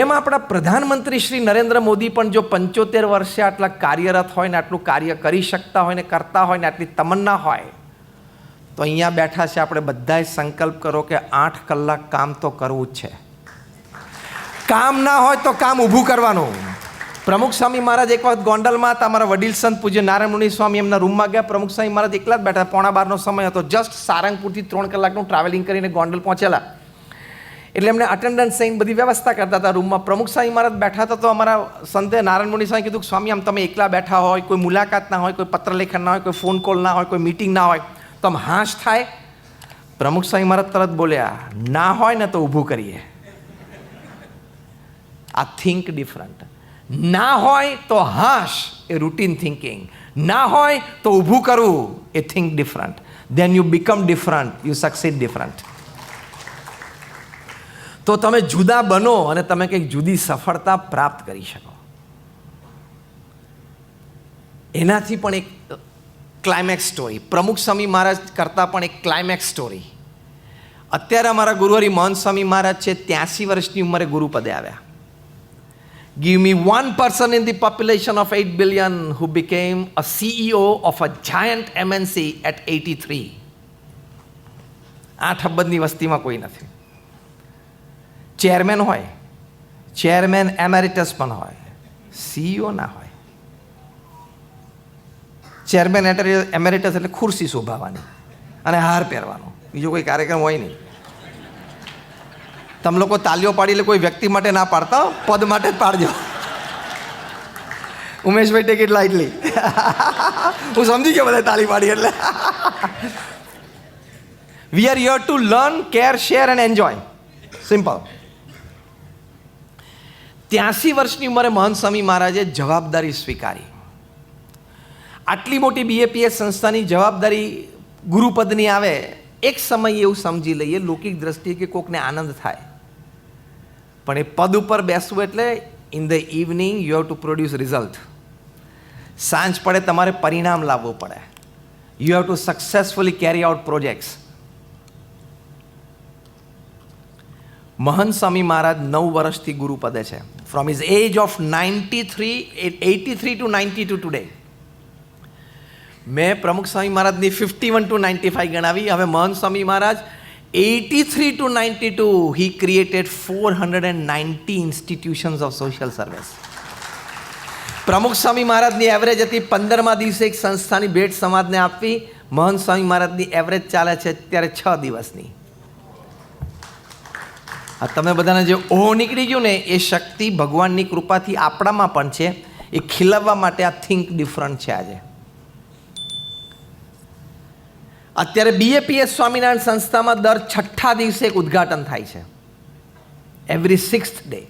એમાં આપણા પ્રધાનમંત્રી શ્રી નરેન્દ્ર મોદી પણ જો પંચોતેર વર્ષે આટલા કાર્યરત હોય ને આટલું કાર્ય કરી શકતા હોય ને કરતા હોય ને આટલી તમન્ના હોય, તો અહીંયા બેઠા છે આપણે બધાએ સંકલ્પ કરો કે આઠ કલાક કામ તો કરવું જ છે. કામ ના હોય તો કામ ઊભું કરવાનું. પ્રમુખ સ્વામી મહારાજ એક વખત ગોંડલમાં હતા, અમારા વડીલ સંત પૂજ્ય નારાયણ મુનિ સ્વામી એમના રૂમમાં ગયા. પ્રમુખ સ્વામી મહારાજ એકલા જ બેઠા, પોણા બારનો સમય હતો. જસ્ટ સારંગપુરથી ત્રણ કલાકનું ટ્રાવેલિંગ કરીને ગોંડલ પહોંચેલા. એટલે એમને અટેન્ડન્સ સહિત બધી વ્યવસ્થા કરતા હતા. રૂમમાં પ્રમુખ સાહેબ ઇમારત બેઠા હતા તો અમારા સંતે નારાયણ મુનિ સાહેબ કીધું કે, સ્વામી, આમ તમે એકલા બેઠા હોય, કોઈ મુલાકાત ના હોય, કોઈ પત્રલેખન ના હોય, કોઈ ફોન કોલ ના હોય, કોઈ મીટિંગ ના હોય, તો આમ હાશ થાય. પ્રમુખ સાહેબ ઇમારત તરત બોલ્યા, ના હોય ને તો ઊભું કરીએ. આ થિંક ડિફરન્ટ ના હોય તો હાશ, એ રૂટીન થિંકિંગ ના હોય તો ઊભું કરવું, એ think different then you become different you succeed different તો તમે જુદા બનો અને તમે કંઈક જુદી સફળતા પ્રાપ્ત કરી શકો. એનાથી પણ એક ક્લાઇમેક્સ સ્ટોરી પ્રમુખ સ્વામી મહારાજ કરતાં પણ એક ક્લાઇમેક્સ સ્ટોરી અત્યારે અમારા ગુરુહરી મહંત સ્વામી મહારાજ છે, ત્યાંસી વર્ષની ઉંમરે ગુરુપદે આવ્યા. Give me one person in the population of eight billion who became a CEO of a giant MNC at eighty three આઠ અબજની વસ્તીમાં કોઈ નથી. ચેરમેન હોય, ચેરમેન એમેરિટસ પણ હોય, સીઈઓ ના હોય. ચેરમેન એમેરિટસ એટલે ખુરશી શોભાવાની અને હાર પહેરવાનો. બીજો કોઈ કાર્યક્રમ હોય નહીં. તમે લોકો તાલીઓ પાડી એટલે કોઈ વ્યક્તિ માટે ના પાડતા પદ માટે જ પાડજો. ઉમેશભાઈ ટેક ઇટ એટલી હું સમજી ગયો બધા તાલી પાડી એટલે. We are here to learn care share and enjoy simple ત્યાંસી વર્ષની ઉંમરે મહંત સ્વામી મહારાજે જવાબદારી સ્વીકારી. આટલી મોટી બીએપીએસ સંસ્થાની જવાબદારી ગુરુપદની આવે, એક સમય એવું સમજી લઈએ, લૌકિક દ્રષ્ટિએ કે કોકને આનંદ થાય. પણ એ પદ ઉપર બેસવું એટલે in the evening you have to produce result સાંજ પડે તમારે પરિણામ લાવવું પડે. You have to successfully carry out projects Mahant Swami Maharaj નવ વર્ષથી ગુરુપદે છે. Is age of ninety three to ninety two today મેં પ્રમુખ સ્વામી મહારાજની fifty one to ninety five ગણાવી. હવે Mahant Swami Maharaj eighty three to ninety two he created four hundred and ninety institutions of social service Pramukh Swami મહારાજની average હતી પંદરમા દિવસે એક સંસ્થાની ભેટ સમાજને આપવી. મહંત સ્વામી મહારાજની એવરેજ ચાલે છે અત્યારે છ દિવસની. આ તમે બધાને જે ઓહ નીકળી ગયું ને, એ શક્તિ ભગવાનની કૃપાથી આપણામાં પણ છે. એ ખીલવવા માટે આ થિંક ડિફરન્ટ છે આજે. અત્યારે બીએપીએસ સ્વામિનારાયણ સંસ્થામાં દર છઠ્ઠા દિવસે એક ઉદ્ઘાટન થાય છે. એવરી સિક્સ ડે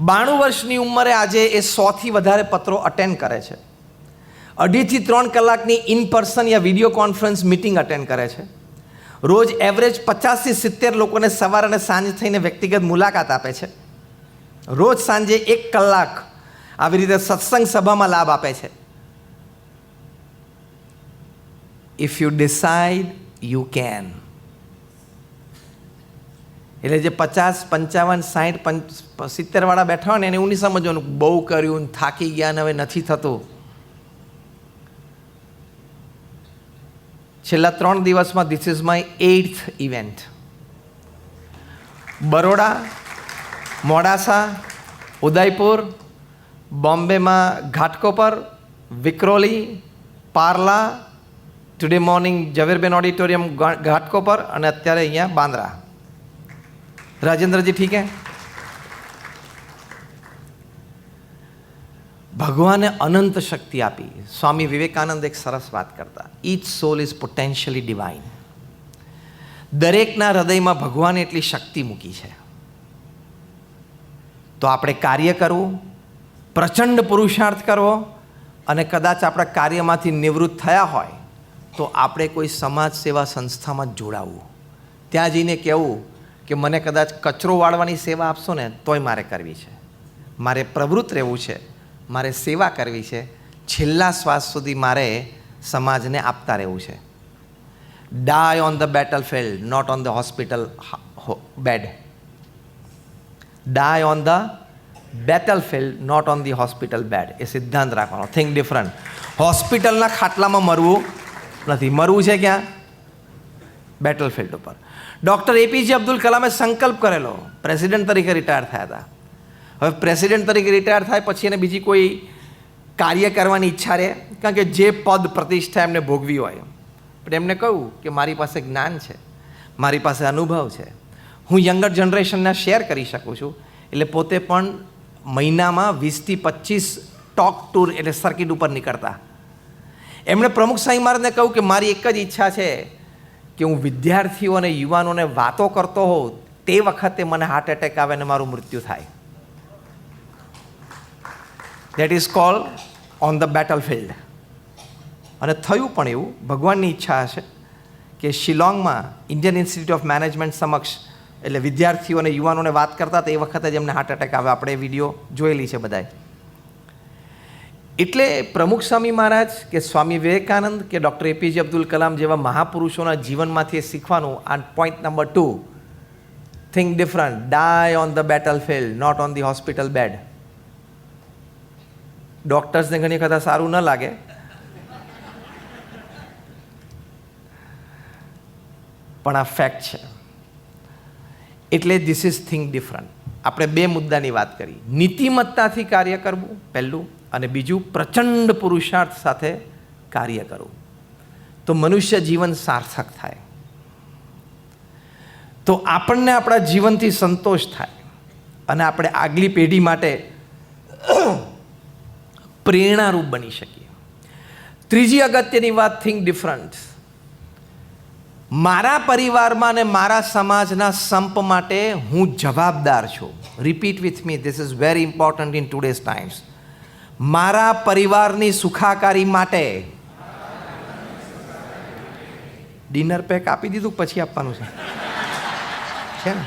બાણું વર્ષની ઉંમરે આજે એ સોથી વધારે પત્રો અટેન્ડ કરે છે. અઢીથી ત્રણ કલાકની ઇન પર્સન યા વીડિયો કોન્ફરન્સ મિટિંગ અટેન્ડ કરે છે. રોજ એવરેજ પચાસથી સિત્તેર લોકોને સવાર અને સાંજ થઈને વ્યક્તિગત મુલાકાત આપે છે. રોજ સાંજે એક કલાક આવી રીતે સત્સંગ સભામાં લાભ આપે છે. If you decide you can એટલે જે પચાસ, પંચાવન સાઠ પંચ સિત્તેરવાળા બેઠા હોય ને, એને એવું નહીં સમજવાનું બહુ કર્યું થાકી ગયા ને હવે નથી થતું. છેલ્લા ત્રણ દિવસમાં this is my eighth event Baroda, Modasa, Udaipur, બોમ્બેમાં Ghatkopar, Vikhroli, Parla today morning Zaverben auditorium Ghatkopar અને અત્યારે અહીંયા બાંદ્રા. રાજેન્દ્રજી ઠીક હે? ભગવાને અનંત શક્તિ આપી. સ્વામી વિવેકાનંદ એક સરસ વાત કરતા. Each soul is potentially divine દરેકના હૃદયમાં ભગવાને એટલી શક્તિ મૂકી છે. તો આપણે કાર્ય કરવું, પ્રચંડ પુરુષાર્થ કરવો અને કદાચ આપણા કાર્યમાંથી નિવૃત્ત થયા હોય, તો આપણે કોઈ સમાજ સેવા સંસ્થામાં જોડાવવું ત્યાં જઈને કહેવું કે મને કદાચ કચરો વાળવાની સેવા આપશો ને, તોય મારે કરવી છે. મારે પ્રવૃત્ત રહેવું છે. મારે સેવા કરવી છે, છેલ્લા શ્વાસ સુધી મારે સમાજને આપતા રહેવું છે. Die on the battle field not on the hospital bed die on the battle field not on the hospital bed એ સિદ્ધાંત રાખવાનો. થિંક ડિફરન્ટ હોસ્પિટલના ખાટલામાં મરવું નથી. મરવું છે ક્યાં? બેટલ ફિલ્ડ ઉપર ડૉક્ટર એપીજે અબ્દુલ કલામે સંકલ્પ કરેલો. પ્રેસિડેન્ટ તરીકે રિટાયર થયા હતા. હવે પ્રેસિડેન્ટ તરીકે રિટાયર થાય, પછી એને બીજી કોઈ કાર્ય કરવાની ઈચ્છા રહે? કારણ કે જે પદ પ્રતિષ્ઠા એમને ભોગવી હોય. પણ એમને કહ્યું કે મારી પાસે જ્ઞાન છે, મારી પાસે અનુભવ છે. હું યંગર જનરેશનને શેર કરી શકું છું. એટલે પોતે પણ મહિનામાં વીસથી પચીસ ટોક ટૂર એટલે સર્કિટ ઉપર નીકળતા. એમણે પ્રમુખ સાંઈ મહારાજને કહ્યું કે મારી એક જ ઈચ્છા છે કે હું વિદ્યાર્થીઓ અને યુવાનોને વાતો કરતો હોઉં, તે વખતે મને હાર્ટ એટેક આવે અને મારું મૃત્યુ થાય. That is call on the battle field અને થયું પણ એવું. ભગવાનની ઈચ્છા હશે કે શિલોંગમાં ઇન્ડિયન ઇન્સ્ટિટ્યૂટ ઓફ મેનેજમેન્ટ સમક્ષ એટલે વિદ્યાર્થીઓ અને યુવાનોને વાત કરતા એ વખતે જ એમને હાર્ટ એટેક આવે. આપણે વીડિયો જોયેલી છે બધાએ. એટલે પ્રમુખ સ્વામી મહારાજ કે સ્વામી વિવેકાનંદ કે ડૉક્ટર એપીજે અબ્દુલ કલામ જેવા મહાપુરુષોના જીવનમાંથી શીખવાનું આ point number two think different die on the battle field not on the hospital bed ડૉક્ટર્સને ઘણી વખત સારું ન લાગે. પણ આ ફેક્ટ છે. એટલે ધીસ ઇઝ થિંક ડિફરન્ટ આપણે બે મુદ્દાની વાત કરી. નીતિમત્તાથી કાર્ય કરવું પહેલું અને બીજું પ્રચંડ પુરુષાર્થ સાથે કાર્ય કરવું. તો મનુષ્ય જીવન સાર્થક થાય. તો આપણને આપણા જીવનથી સંતોષ થાય. અને આપણે આગલી પેઢી માટે પ્રેરણારૂપ બની શકીએ. ત્રીજી અગત્યની વાત થિંક ડિફરન્ટ મારા પરિવારમાં અને મારા સમાજના સંપ માટે હું જવાબદાર છું. Repeat with me this is very important in today's times મારા પરિવારની સુખાકારી માટે ડિનર પેક આપી દીધું પછી આપવાનું છે? છે ને?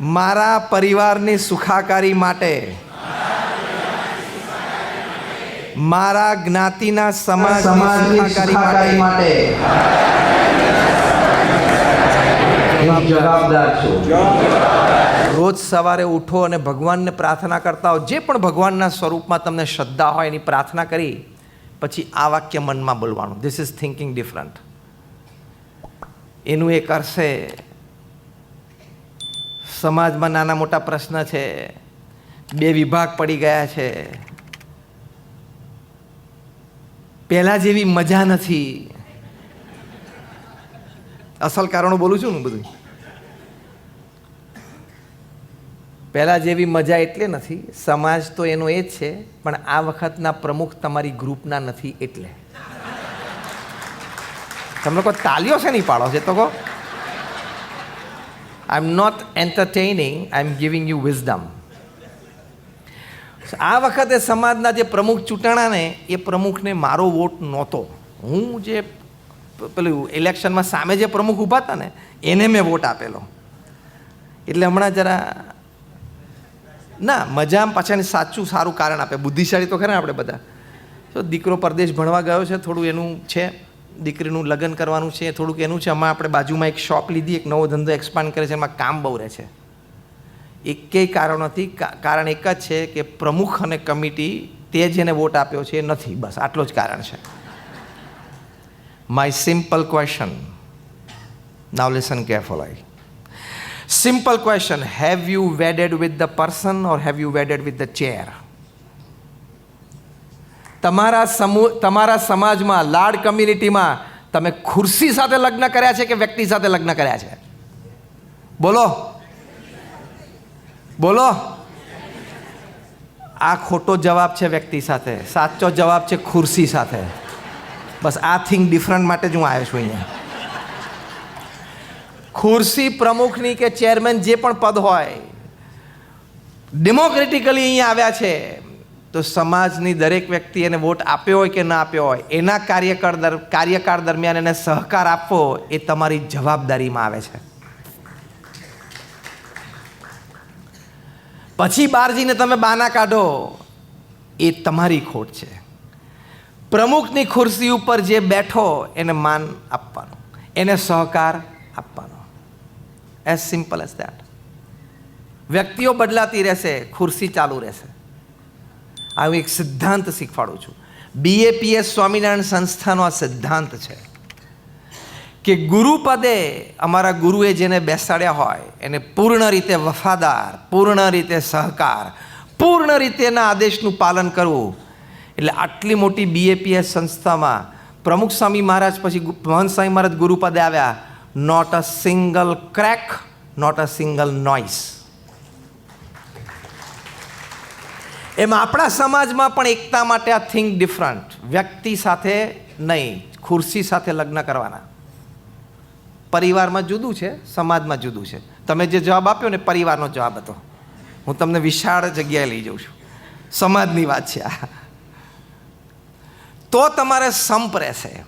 મારા પરિવારની સુખાકારી માટે મારા જ્ઞાતિના સમાજ સમાજની માટે. જવાબદાર. છું. રોજ સવારે ઉઠો અને ભગવાનને પ્રાર્થના કરતા હો. જે પણ ભગવાનના સ્વરૂપમાં તમને શ્રદ્ધા હોય એની પ્રાર્થના કરી પછી આ વાક્ય મનમાં બોલવાનું. ધીસ ઇઝ થિંકિંગ ડિફરન્ટ એનું એ કરશે સમાજમાં નાના મોટા પ્રશ્ન છે. બે વિભાગ પડી ગયા છે. પહેલાં જેવી મજા નથી. અસલ કારણો બોલું છું ને બધું? પહેલાં જેવી મજા એટલે નથી, સમાજ તો એનો એ જ છે, પણ આ વખતના પ્રમુખ તમારી ગ્રુપના નથી એટલે. તમે લોકો તાલીઓ છે નહીં પાડો છે તો કહો. I am not entertaining I am giving you wisdom આ વખતે સમાજના જે પ્રમુખ ચૂંટણા ને એ પ્રમુખને મારો વોટ નહોતો. હું જે પેલું ઇલેક્શનમાં સામે જે પ્રમુખ ઊભા હતા ને, એને મેં વોટ આપેલો. એટલે હમણાં જરા, ના, મજામાં પાછાને સાચું સારું કારણ આપે. બુદ્ધિશાળી તો ખરા આપણે બધા. તો દીકરો પરદેશ ભણવા ગયો છે, થોડું એનું છે, દીકરીનું લગ્ન કરવાનું છે, થોડુંક એનું છે. હમણાં આપણે બાજુમાં એક શોપ લીધી, એક નવો ધંધો એક્સપાન્ડ કરે છે, એમાં કામ બહુ રહે છે. એકેય કારણ નથી. કારણ એક જ છે કે પ્રમુખ અને કમિટી તે જેને વોટ આપ્યો છે એ નથી. બસ આટલું જ કારણ છે. My simple question now listen carefully simple question have you wedded with the person or have you wedded with the chair તમારા સમૂહ, તમારા સમાજમાં, લાડ કમ્યુનિટીમાં તમે ખુરશી સાથે લગ્ન કર્યા છે કે વ્યક્તિ સાથે લગ્ન કર્યા છે? બોલો. બોલો. આ ખોટો જવાબ છે વ્યક્તિ સાથે, સાચો જવાબ છે ખુરશી સાથે. બસ આ થિંગ ડિફરન્ટ માટે જ હું આવ્યો છું અહીંયા. ખુરશી પ્રમુખની કે ચેરમેન જે પણ પદ હોય ડેમોક્રેટિકલી અહીંયા આવ્યા છે, તો સમાજની દરેક વ્યક્તિ એને વોટ આપ્યો હોય કે ના આપ્યો હોય, એના કાર્યકાળ દર, કાર્યકાળ દરમિયાન એને સહકાર આપવો એ તમારી જવાબદારીમાં આવે છે. પછી બહાર જઈને તમે બાના કાઢો. એ તમારી ખોટ છે. પ્રમુખની ખુરશી ઉપર જે બેઠો એને માન આપવાનો, એને સહકાર આપવાનો. એઝ સિમ્પલ એઝ દેટ વ્યક્તિઓ બદલાતી રહેશે, ખુરશી ચાલુ રહેશે. આ હું એક સિદ્ધાંત શીખવાડું છું. બીએપીએસ સ્વામિનારાયણ સંસ્થાનો આ સિદ્ધાંત છે. કે ગુરુપદે અમારા ગુરુએ જેને બેસાડ્યા હોય, એને પૂર્ણ રીતે વફાદાર, પૂર્ણ રીતે સહકાર, પૂર્ણ રીતે એના આદેશનું પાલન કરવું. એટલે આટલી મોટી બીએપીએસ સંસ્થામાં પ્રમુખ સ્વામી મહારાજ પછી મહંત સ્વામી મહારાજ ગુરુપદે આવ્યા not a single crack not a single noise એમાં આપણા સમાજમાં પણ એકતા માટે આ થિંક ડિફરન્ટ વ્યક્તિ સાથે નહીં, ખુરશી સાથે લગ્ન કરવાના. પરિવારમાં જુદું છે, સમાજમાં જુદું છે. તમે જે જવાબ આપ્યો ને પરિવારનો જવાબ હતો. હું તમને વિશાળ જગ્યાએ લઈ જાઉં છું. સમાજની વાત છે આ. તો તમારે સંપ રહેશે.